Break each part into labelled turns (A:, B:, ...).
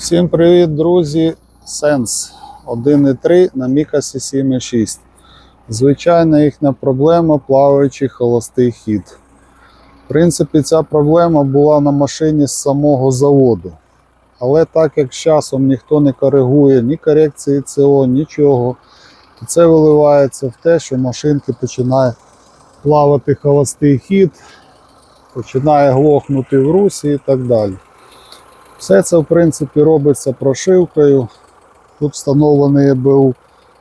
A: Всім привіт, друзі! Сенс 1.3 на Мікасі 7.6. Звичайна їхня проблема плаваючий холостий хід. В принципі, ця проблема була на машині з самого заводу. Але так як з часом ніхто не коригує ні корекції ЦО, нічого, то це виливається в те, що машинки починає плавати холостий хід, починає глохнути в русі і так далі. Все це, в принципі, робиться прошивкою. Тут встановлений ЕБУ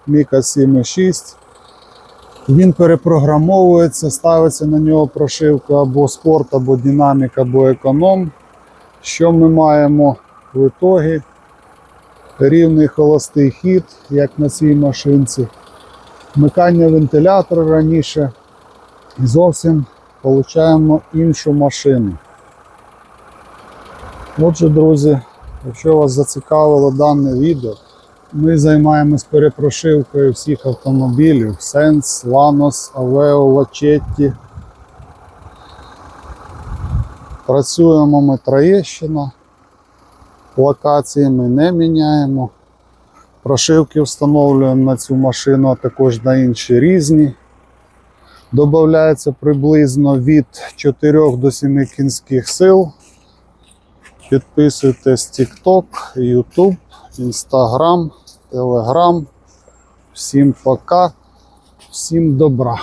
A: Міка 7.6. Він перепрограмовується, ставиться на нього прошивка або спорт, або динамік, або економ. Що ми маємо в ітогі? Рівний холостий хід, як на цій машинці. Вмикання вентилятора раніше. І зовсім отримуємо іншу машину. Отже, друзі, якщо вас зацікавило дане відео, ми займаємось перепрошивкою всіх автомобілів Sense, Lanos, Aveo, Lachetti. Працюємо ми Троєщина. Локації ми не міняємо. Прошивки встановлюємо на цю машину, а також на інші різні. Додається приблизно від 4 до 7 кінських сил. Підписуйтесь TikTok, YouTube, Instagram, Telegram. Всім пока, всім добра.